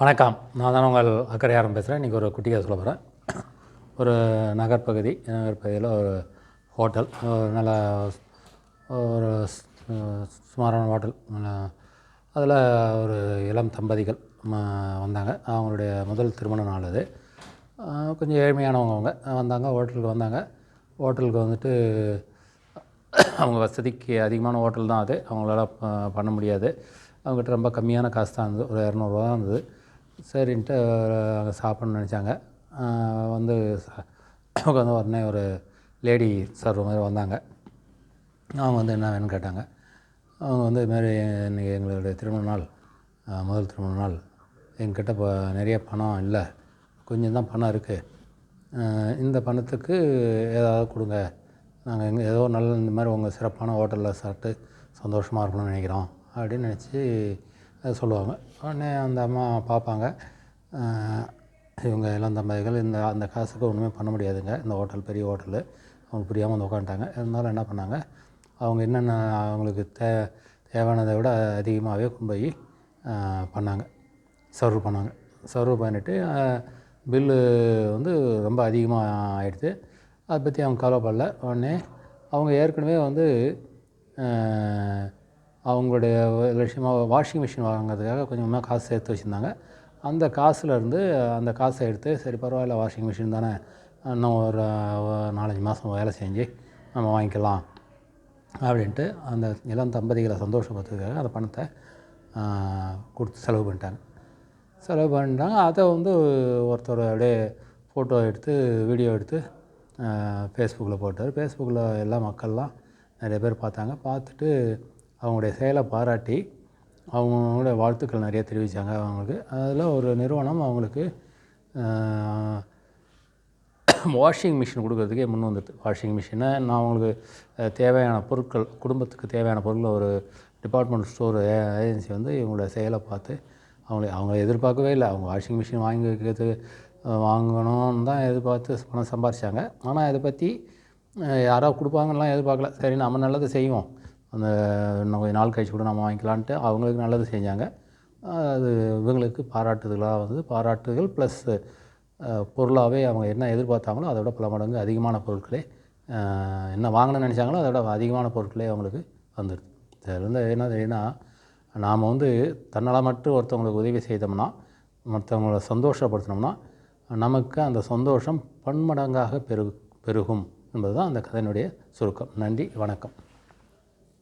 வணக்கம். நான் தான் உங்கள் அக்கறையாரம் பேசுகிறேன் இன்றைக்கி ஒரு குட்டியாக சொல்ல போகிறேன் ஒரு நகர்ப்பகுதி நகர்ப்பகுதியில் ஒரு ஹோட்டல் ஒரு நல்ல ஒரு சுமாரான ஹோட்டல். அதில் ஒரு இளம் தம்பதிகள் வந்தாங்க. அவங்களுடைய முதல் திருமண நாள் அது. கொஞ்சம் ஏழ்மையானவங்க அவங்க வந்தாங்க ஹோட்டலுக்கு வந்தாங்க. ஹோட்டலுக்கு வந்துட்டு அவங்க வசதிக்கு அதிகமான ஹோட்டல் தான் அது. அவங்களால பண்ண முடியாது. அவங்ககிட்ட ரொம்ப கம்மியான காசு தான் இருந்தது. ஒரு இரநூறுவா தான் இருந்தது. சரின்ட்டு அங்கே சாப்பிட்ணுன்னு நினச்சாங்க. வந்து உட்காந்து உடனே ஒரு லேடி சர்வ மாதிரி வந்தாங்க. அவங்க வந்து என்ன வேணும்னு கேட்டாங்க. அவங்க வந்து இதுமாரி இன்றைக்கி எங்களுடைய திருமண நாள் முதல் திருமண நாள். எங்கிட்ட இப்போ நிறைய பணம் இல்லை. கொஞ்சம் தான் பணம் இருக்குது இந்த பணத்துக்கு ஏதாவது கொடுங்க. நாங்கள் எங்கே ஏதோ நல்ல இந்த மாதிரி உங்கள் சிறப்பான ஹோட்டலில் சாப்பிட்டு சந்தோஷமாக இருக்கணும்னு நினைக்கிறோம். அப்படின்னு நினச்சி சொல்லுவாங்க. உடனே அந்த அம்மா பார்ப்பாங்க. இவங்க இளம் தம்பதிகள் இந்த அந்த காசுக்கு ஒன்றுமே பண்ண முடியாதுங்க. இந்த ஹோட்டல் பெரிய ஹோட்டலு. அவங்க புரியாமல் வந்து உட்காந்துட்டாங்க இருந்தாலும் என்ன பண்ணாங்க? அவங்க என்னென்ன அவங்களுக்கு தே தேவையானதை விட அதிகமாகவே கொண்டு போய் பண்ணாங்க. சர்வ் பண்ணாங்க. சர்வ் பண்ணிவிட்டு பில்லு வந்து ரொம்ப அதிகமாக ஆகிடுது அதை பற்றி அவங்க கவலைப்படல. உடனே அவங்க ஏற்கனவே வந்து அவங்களுடைய லட்சியமாக வாஷிங் மிஷின் வாங்குறதுக்காக கொஞ்சமாக காசு சேர்த்து வச்சுருந்தாங்க. அந்த காசுலேருந்து அந்த காசை எடுத்து சரி பரவாயில்ல வாஷிங் மிஷின் தானே இன்னும் ஒரு நாலஞ்சு மாதம் வேலை செஞ்சு நம்ம வாங்கிக்கலாம் அப்படின்ட்டு அந்த இளம் தம்பதிகளை சந்தோஷப்படுத்துறதுக்காக அந்த பணத்தை கொடுத்து செலவு பண்ணிட்டாங்க. செலவு பண்ணிட்டாங்க. அதை வந்து ஒருத்தர் அப்படியே ஃபோட்டோ எடுத்து வீடியோ எடுத்து ஃபேஸ்புக்கில் போட்டார். ஃபேஸ்புக்கில் எல்லா மக்கள்லாம் நிறைய பேர் பார்த்தாங்க. பார்த்துட்டு அவங்களுடைய செயலை பாராட்டி அவங்களோட வாழ்த்துக்கள் நிறைய தெரிவித்தாங்க அவங்களுக்கு. அதில் ஒரு நிறுவனம் அவங்களுக்கு வாஷிங் மிஷின் கொடுக்கறதுக்கே முன் வந்துட்டு வாஷிங் மிஷினை நான் அவங்களுக்கு தேவையான பொருட்கள் குடும்பத்துக்கு தேவையான பொருட்கள் ஒரு டிபார்ட்மெண்ட் ஸ்டோர் ஏஜென்சி வந்து இவங்களோட செயலை பார்த்து அவங்கள அவங்க எதிர்பார்க்கவே இல்லை. அவங்க வாஷிங் மிஷின் வாங்கி வைக்கிறது வாங்கணும்னு தான் எதிர்பார்த்து பணம் சம்பாரிச்சாங்க. ஆனால் இதை பற்றி யாராவது கொடுப்பாங்கலாம் எதிர்பார்க்கல. சரி நம்ம நல்லது செய்வோம். அந்த இன்னும் கொஞ்சம் நாள் கழிச்சு கூட நம்ம வாங்கிக்கலான்ட்டு அவங்களுக்கு நல்லது செஞ்சாங்க. அது இவங்களுக்கு பாராட்டுதலாக வந்து பாராட்டுதல் ப்ளஸ் பொருளாகவே அவங்க என்ன எதிர்பார்த்தாங்களோ அதை விட பல மடங்கு அதிகமான பொருட்களே என்ன வாங்கணும்னு நினச்சாங்களோ அதை விட அதிகமான பொருட்களே அவங்களுக்கு வந்துடுது இதிலேருந்து வந்து என்ன ஏன்னா நாம் வந்து தன்னால் மட்டும் ஒருத்தவங்களுக்கு உதவி செய்தோம்னா மற்றவங்கள சந்தோஷப்படுத்தினோம்னா நமக்கு அந்த சந்தோஷம் பன்மடங்காக பெரு பெருகும் என்பது தான் அந்த கதையினுடைய சுருக்கம். நன்றி வணக்கம்.